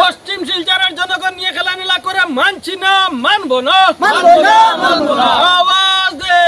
পশ্চিম শিলচরের জনগণ নিয়ে খেলাধুলা করে মানছি না মানবো না। মানবো না, মানবো না। আওয়াজ দে।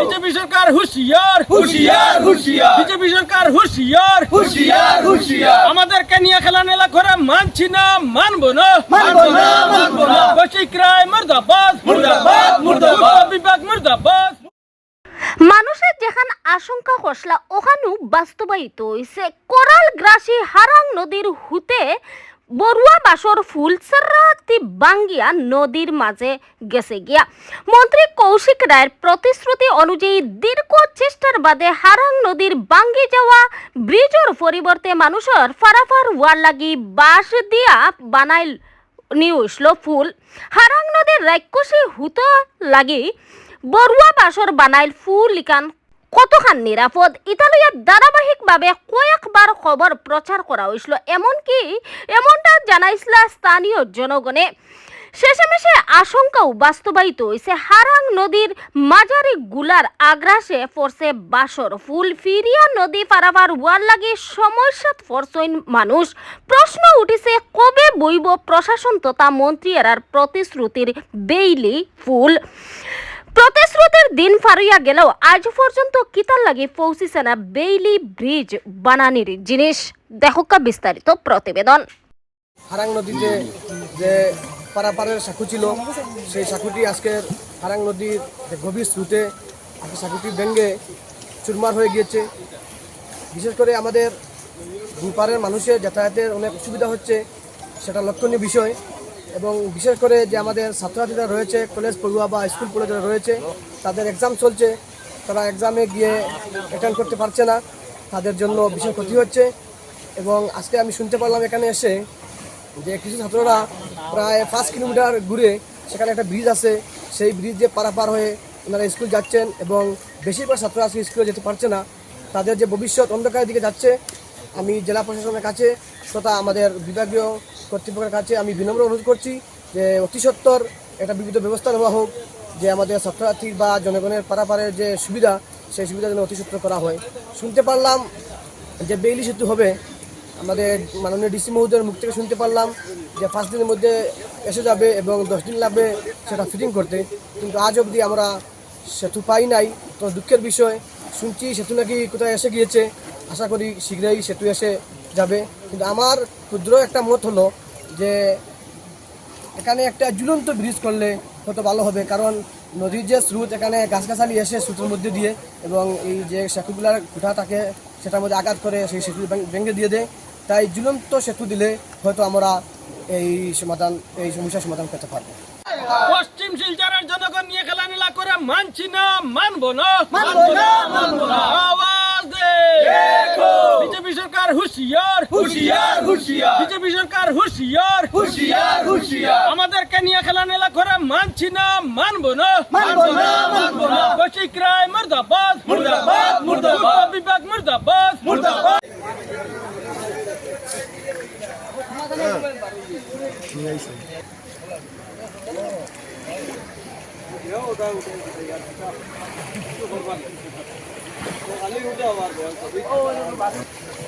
বিজেপি সরকার হুশিয়ার। হুশিয়ার হুঁশিয়ার। বিজেপি সরকার হুশিয়ার। হুশিয়ার হুঁশিয়ার। আমাদেরকে নিয়ে খেলাধুলা করে মানছি না মানবো না। মানবো না, মানবো না। বসিক রায় মুর্দাবাদ। মুর্দাবাদ, মুর্দাবাদ। বিভাগ মুর্দাবাদ। আশঙ্কা খসলা ওখানেও বাস্তবায়িত হয়েছে কোরাল গ্রাসী হারাং নদীর হুতে বড়ুয়া বাসর ফুল সারাতি বাঙ্গিয়া নদীর মাঝে গেছে গিয়া। মন্ত্রী কৌশিক রায়ের প্রতিশ্রুতি অনুযায়ী দীর্ঘ চেষ্টার বাদে হারাং নদীর বাঙ্গি যাওয়া, ব্রিজের পরিবর্তে মানুষের ফারাফার ওয়ার লাগি বাঁশ দিয়া বানাইল নিউসলো ফুল। হারাং নদীর রাক্ষসী হুত লাগি বড়ুয়া বাসর বানাইল ফুল লিকান কতখান নিরাপদ? ইতালিয়া ধারাবাহিকভাবে কয়েকবার খবর প্রচার করা হয়েছিল। এমনকি এমনটা জানাইছিল স্থানীয় জনগণে। শেষেমেশে আশঙ্কাও বাস্তবায়িত হয়েছে। হারাং নদীর মাঝারি গুলার আগ্রাসে পড়ছে বাসর ফুল। ফিরিয়া নদী পারাবার ওয়ার লাগি সমস্যাত পড়ছইন মানুষ। প্রশ্ন উঠিছে, কবে বইব প্রশাসন তথা মন্ত্রী এরার প্রতিশ্রুতির বেইলি ফুল? প্রতিশ্রুতির দিন ফারিয়া গেলেও আজ পর্যন্ত কিতার লাগি পৌঁছিছে না বেইলি ব্রিজ, বানানির জিনিস। দেখকা বিস্তারিত প্রতিবেদন। হারাং নদীতে যে পারাপারের সাঁকু ছিল, সেই সাঁকুটি আজকে হারাং নদীর গভীর স্রোতে সাঁকুটি ভেঙে চুরমার হয়ে গিয়েছে। বিশেষ করে আমাদের দুপারের মানুষের যাতায়াতের অনেক অসুবিধা হচ্ছে, সেটা লক্ষণীয় বিষয়। এবং বিশেষ করে যে আমাদের ছাত্রছাত্রীরা রয়েছে কলেজ পড়ুয়া বা স্কুল পড়ুয়া যারা রয়েছে, তাদের এক্সাম চলছে। তারা এক্সামে গিয়ে অ্যাটেন্ড করতে পারছে না। তাদের জন্য বিশেষ ক্ষতি হচ্ছে। এবং আজকে আমি শুনতে পারলাম এখানে এসে যে কিছু ছাত্ররা প্রায় পাঁচ কিলোমিটার ঘুরে সেখানে একটা ব্রিজ আছে। সেই ব্রিজ দিয়ে পারাপার হয়ে ওনারা স্কুল যাচ্ছেন এবং বেশিরভাগ ছাত্র আজকে স্কুলে যেতে পারছে না। তাদের যে ভবিষ্যৎ অন্ধকারের দিকে যাচ্ছে আমি জেলা প্রশাসনের কাছে তথা আমাদের বিভাগীয় কর্তৃপক্ষের কাছে আমি বিনম্র অনুরোধ করছি যে অতি সত্বর একটা বিবিধ ব্যবস্থা নেওয়া হোক, যে আমাদের ছাত্রছাত্রী বা জনগণের পারাপারের যে সুবিধা, সেই সুবিধা যেন অতি সত্বর করা হয়। শুনতে পারলাম যে বেইলি সেতু হবে। আমাদের মাননীয় ডিসি মহোদয়ের মুখ থেকে শুনতে পারলাম যে পাঁচ দিনের মধ্যে এসে যাবে এবং দশ দিন লাগবে সেটা ফিটিং করতে। কিন্তু আজ অবধি আমরা সেতু পাই নাই। তো দুঃখের বিষয়, শুনছি সেতু নাকি কোথায় এসে গিয়েছে। আশা করি শীঘ্রই সেতু এসে যাবে। কিন্তু আমার ক্ষুদ্র একটা মত হলো যে এখানে একটা ঝুলন্ত ব্রিজ করলে হয়তো ভালো হবে কারণ নদীর যে স্রোত এখানে গাছগাছালি এসে স্রোতের মধ্যে দিয়ে এবং এই যে সেতুগুলার খুঁটা থাকে সেটার মধ্যে আঘাত করে সেই সেতু ভেঙে- ভেঙে দিয়ে দেয়। তাই ঝুলন্ত সেতু দিলে হয়তো আমরা এই সমাধান এই সমস্যার সমাধান করতে পারব। পশ্চিম শিলচরের জনগণ নিয়ে খেলাধুলা করে মানছি না। মানবো না মানবো না, মানবো না। হুশিয়ার হুশিয়ার হুশিয়ার। বিজেপি সরকার হুশিয়ার। হুশিয়ার হুশিয়ার। আমাদেরকে নিয়ে খেলা নেলা করে মানছি না মানবো না। মানবো না মানবো না। কৌশিক রায় মুর্দাবাদ। মুর্দাবাদ মুর্দাবাদ। বিভাগ মুর্দাবাদ। মুর্দাবাদ। উঠে আবার